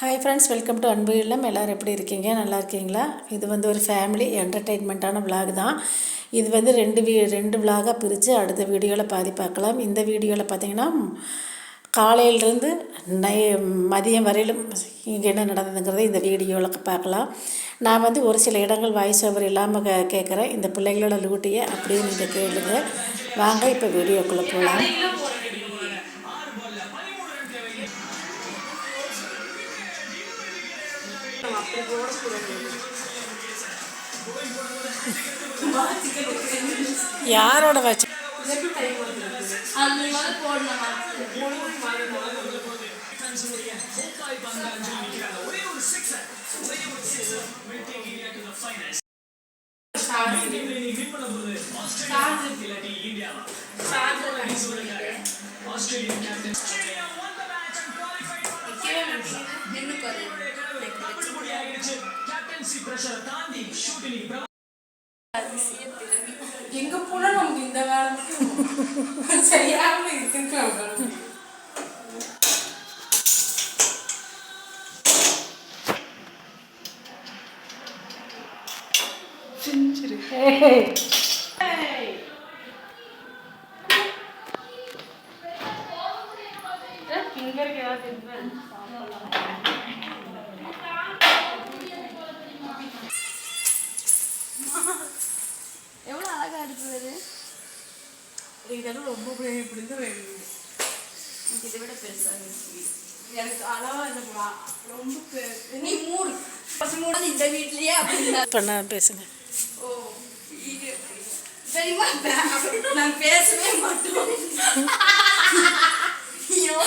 Hi friends welcome to அன்பு இல்லம் எல்லோரும் எப்படி இருக்கீங்க? நல்லா இருக்கீங்களா? இது வந்து ஒரு ஃபேமிலி என்டர்டெயின்மெண்ட்டான விலாக் தான். இது வந்து ரெண்டு வீ ரெண்டு விலாகாக பிரித்து அடுத்த வீடியோவில் பாதி பார்க்கலாம். இந்த வீடியோவில் பார்த்தீங்கன்னா காலையிலேருந்து நை மதியம் வரையிலும் இங்கே என்ன நடந்ததுங்கிறத இந்த வீடியோவில் பார்க்கலாம். நான் வந்து ஒரு சில இடங்கள் வாய்ஸ் ஓவர் இல்லாமல் கே கேட்குறேன் இந்த பிள்ளைகளோட லூட்டியை அப்படியே நீங்கள் கேளுங்க. வாங்க இப்போ வீடியோக்குள்ளே போகலாம் யாரோட வச்சு? அது கேப்டன் எங்க போனா நமக்கு இந்த வேலைக்கு சரியாக இருக்கு எவ்வளோ அழகா இருக்குது இதெல்லாம் ரொம்ப பிடி- பிடித்த வேணும். இதை விட பெருசாக எனக்கு அளவா இந்த ரொம்ப பெ- நீ மூடு. ஃபர்ஸ்ட் மூடு இந்த வீட்லயே அப்படின்னா. பண்ண பேசுங்க. ஓ இது தெரியுமா? நான் பேசவே மாட்டோம். ஐயோ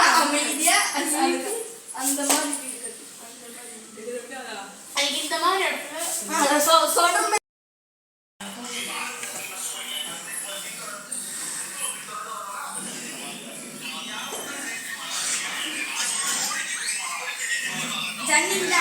அமைதியா அந்த அந்த மாதிரி. அந்த மாதிரி இந்த மாதிரி ജന്നില്ല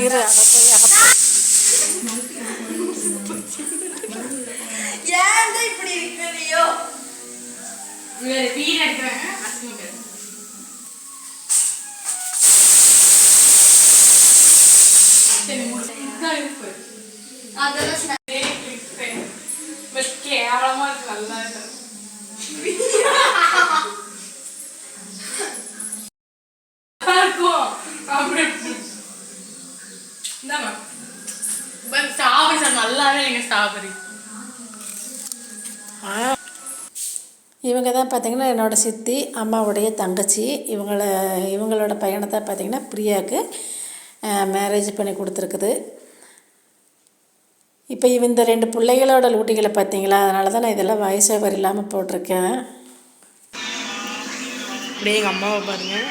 இரு ஏன் இப்படி இருக்கிறியோ? வீடு எடுக்கிறாங்க இவங்க தான் பார்த்தீங்கன்னா என்னோட சித்தி அம்மாவுடைய தங்கச்சி இவங்கள இவங்களோட பையனை தான் பார்த்தீங்கன்னா பிரியாவுக்கு மேரேஜ் பண்ணி கொடுத்துருக்குது. இப்போ இந்த ரெண்டு பிள்ளைகளோட லூட்டிகளை பார்த்தீங்களா அதனால தான் நான் இதெல்லாம் வாய்ஸ் ஓவர் இல்லாமல் போட்டிருக்கேன். அப்படியே எங்கள் அம்மாவை பாருங்கள்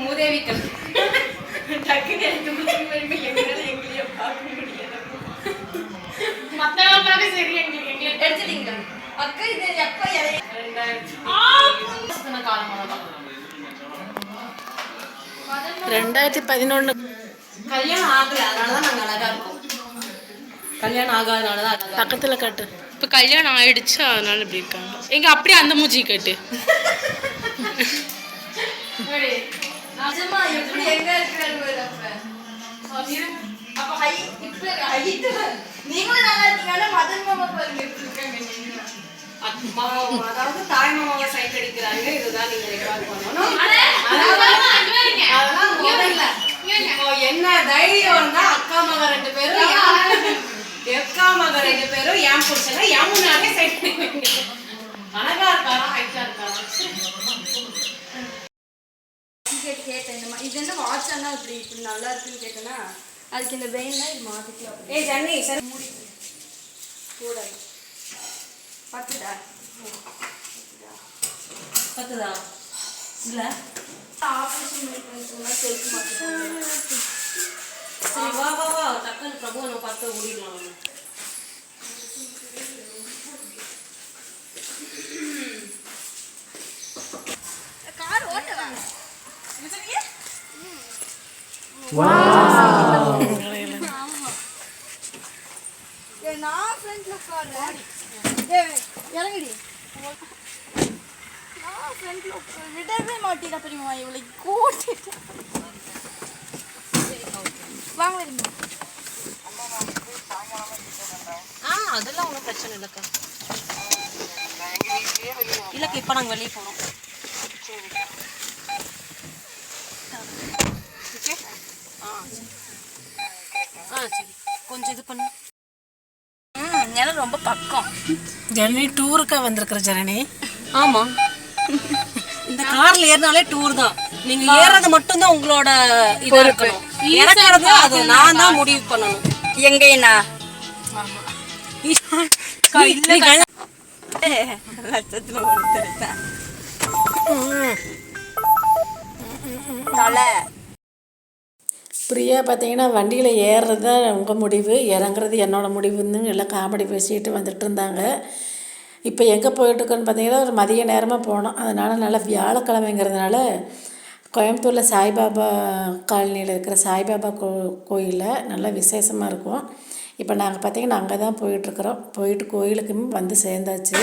மூதேவிக்கள் டக்குனு எடுத்து முடிச்சு எங்களால எங்களையே பார்க்க முடியாது மற்றவங்க பார்க்க சரி எங்களுக்கு எங்களுக்கு எடுத்துட்டீங்க அக்கா இது எப்ப இறைய ரெண்டாயிரத்தி காலமாக தான் ரெண்டாயிரத்தி பதினொன்று கல்யாணம் ஆகல அதனால தான் நாங்க அழகா இருக்கோம் கல்யாணம் ஆகாதனால தான் பக்கத்தில் கட்டு. இப்போ கல்யாணம் ஆயிடுச்சு அதனால இப்படி இருக்காங்க. எங்க அப்படியே அந்த மூஞ்சி கட்டு. நீங்களும் நல்லா மதன் மாமா பாருங்க அதாவது தாய் மாமாவை சைட் அடிக்கிறாங்க இதுதான் நீங்க ரெக்கார்ட் பண்ணணும். அதெல்லாம் என்ன தைரியம் இருந்தா அக்கா மக ரெண்டு பேரும் யாரு- ரெண்டு பேரும் ஏன் புடிச்சனா என் முன்னாடியே சைட் அழகா இருக்காரா ஹைட்டா இருக்காரா கேட்டு கேட்டேன். இந்த மாதிரி இது என்ன வாட்ச் அண்ணா இப்படி இப்படி நல்லா இருக்குன்னு கேட்டேன்னா அதுக்கு இந்த வெயின்னா இது அப்படி ஏய் ஜன்னி சரி. கூட பத்துடா பத்துதா? இல்ல. ஆப்ரேஷன் செல்ஃப் மாத்திக்கலாம் சரி வா வா வா. டக்குனு பிரபு நம்ம பார்த்து ஓடிடலாம். கார் ஓட்டவா நான் ஃப்ரண்ட்ல ஏய் இறங்குடி. நான் ஃப்ரண்ட்ல விடவே மாட்டேங்க தெரியுமா இவளை கூட்டிட்டு. வாங்க வருங்க ஆ அதெல்லாம் ஒன்றும் பிரச்சனை இல்லைக்கா. இல்லைக்கா இப்போ நாங்கள் வெளியே போகிறோம் ஓகே ஆ சரி. கொஞ்சம் இது பண்ணு. ம் நிலம் ரொம்ப பக்கம். ஜனனி டூருக்கா வந்திருக்கிற ஜனனி? ஆமா. இந்த கார்ல ஏறினாலே டூர் தான். நீங்க ஏறது மட்டும் தான் உங்களோட இதா இருக்கணும். இறக்குறது அது நான் தான் முடிவு பண்ணணும். எங்கேண்ணா இல்ல லட்சத்துல தலை. பிரியா பார்த்தீங்கன்னா வண்டியில் ஏறுறது தான் உங்கள் முடிவு? இறங்குறது என்னோட முடிவுன்னு எல்லாம் காமெடி பேசிட்டு வந்துட்டு இருந்தாங்க. இப்போ எங்கே போயிட்டுருக்கோன்னு பார்த்தீங்கன்னா ஒரு மதிய நேரமாக போனோம். அதனால் நல்லா வியாழக்கிழமைங்கிறதுனால கோயம்புத்தூரில் சாய்பாபா காலனியில் இருக்கிற சாய்பாபா கோ கோயிலில் நல்லா விசேஷமாக இருக்கும். இப்போ நாங்கள் பார்த்தீங்கன்னா அங்கே தான் போயிட்டுருக்குறோம். போயிட்டு கோயிலுக்கும் வந்து சேர்ந்தாச்சு.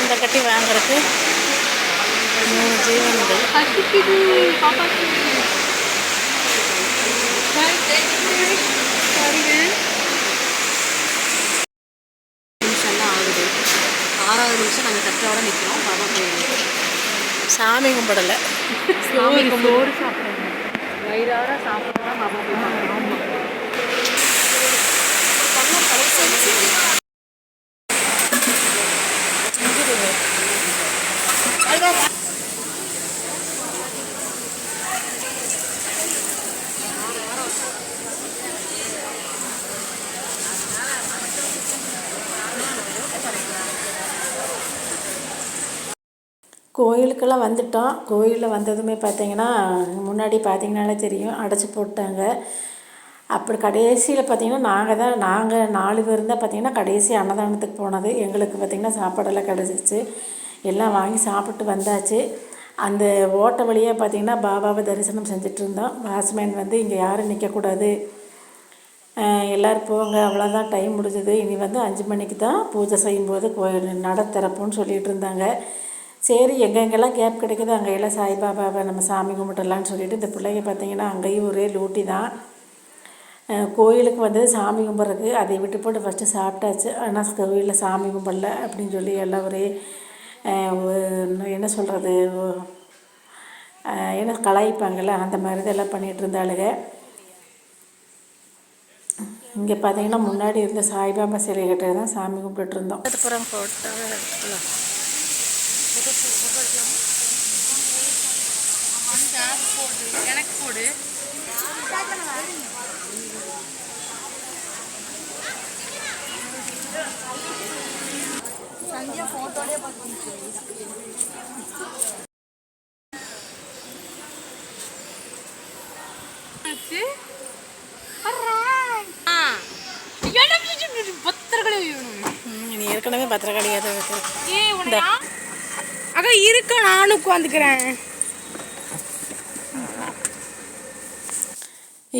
இந்த கட்டி வாங்குறதுக்கு மூணு ஜீவன்கள். நிமிஷம் சாமி கும்பிடலை. சாமி கும்பிடு வயிறார சாப்பிட்றோம் பாபா போய் கோயிலுக்கெல்லாம் வந்துட்டோம். கோயிலில் வந்ததுமே பார்த்தீங்கன்னா முன்னாடி பார்த்தீங்கனாலே தெரியும் அடைச்சி போட்டாங்க. அப்படி கடைசியில் பார்த்தீங்கன்னா நாங்கள் தான் நாங்கள் நாலு பேர் தான் பார்த்தீங்கன்னா கடைசி அன்னதானத்துக்கு போனது. எங்களுக்கு பார்த்திங்கன்னா சாப்பாடெல்லாம் கிடச்சிச்சு எல்லாம் வாங்கி சாப்பிட்டு வந்தாச்சு. அந்த ஓட்ட வழியாக பார்த்தீங்கன்னா பாபாவை தரிசனம் செஞ்சுட்டு இருந்தோம். வாட்ச்மேன் வந்து இங்கே யாரும் நிற்கக்கூடாது எல்லோரும் போங்க. அவ்வளோதான் டைம் முடிஞ்சது. இனி வந்து அஞ்சு மணிக்கு தான் பூஜை செய்யும்போது கோயில் நட திறப்புன்னு சொல்லிகிட்டு இருந்தாங்க. சரி எங்கெங்கெல்லாம் கேப் கிடைக்குதோ அங்கெல்லாம் சாய்பாபாவை நம்ம சாமி கும்பிட்டுடலான்னு சொல்லிட்டு இந்த பிள்ளைங்க பார்த்திங்கன்னா அங்கேயும் ஒரே லூட்டி தான். கோயிலுக்கு வந்து சாமி கும்பிட்றதுக்கு அதை விட்டு போட்டு ஃபஸ்ட்டு சாப்பிட்டாச்சு. ஆனால் கோயிலில் சாமி கும்பிடல அப்படின்னு சொல்லி எல்லாம் ஒரே என்ன சொல்கிறது என்ன கலாய்ப்பாங்கள்ல அந்த மாதிரி தான் பண்ணிகிட்டு இருந்தாளுங்க இங்கே பார்த்தீங்கன்னா முன்னாடி இருந்த சாய்பாபா சிலை கிட்ட தான் சாமி கும்பிட்டுட்டு இருந்தோம். அதுக்கப்புறம் ஃபோட்டோ எடுத்துக்கலாம் எனக்கு போடு சந்தியா போட்டோடய பார்த்து நீ ஏற்கனவே பத்திரகாளியாக இருக்கு அக்கா இருக்க நானும் உட்காந்துக்கிறேன்.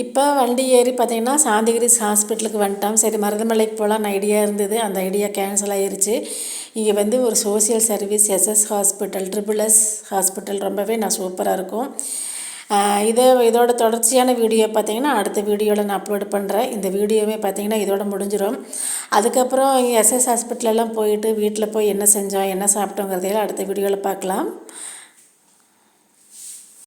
இப்போ வண்டி ஏறி பார்த்தீங்கன்னா சாந்திகிரிஸ் ஹாஸ்பிட்டலுக்கு வந்துட்டோம். சரி மருதமலைக்கு போகலான்னு ஐடியா இருந்தது. அந்த ஐடியா கேன்சல் ஆகிருச்சு இங்கே வந்து ஒரு social service S S hospital triple S hospital ரொம்பவே நான் சூப்பராக இருக்கும். இதே இதோட தொடர்ச்சியான வீடியோ பார்த்தீங்கன்னா அடுத்த வீடியோவில் நான் அப்லோட் பண்ணுறேன் இந்த வீடியோவே பார்த்தீங்கன்னா இதோட முடிஞ்சிடும் அதுக்கப்புறம் எஸ்எஸ் ஹாஸ்பிட்டலெல்லாம் போயிட்டு வீட்டில் போய் என்ன செஞ்சோம் என்ன சாப்பிட்டோங்கிறதையெல்லாம் அடுத்த வீடியோவில் பார்க்கலாம்.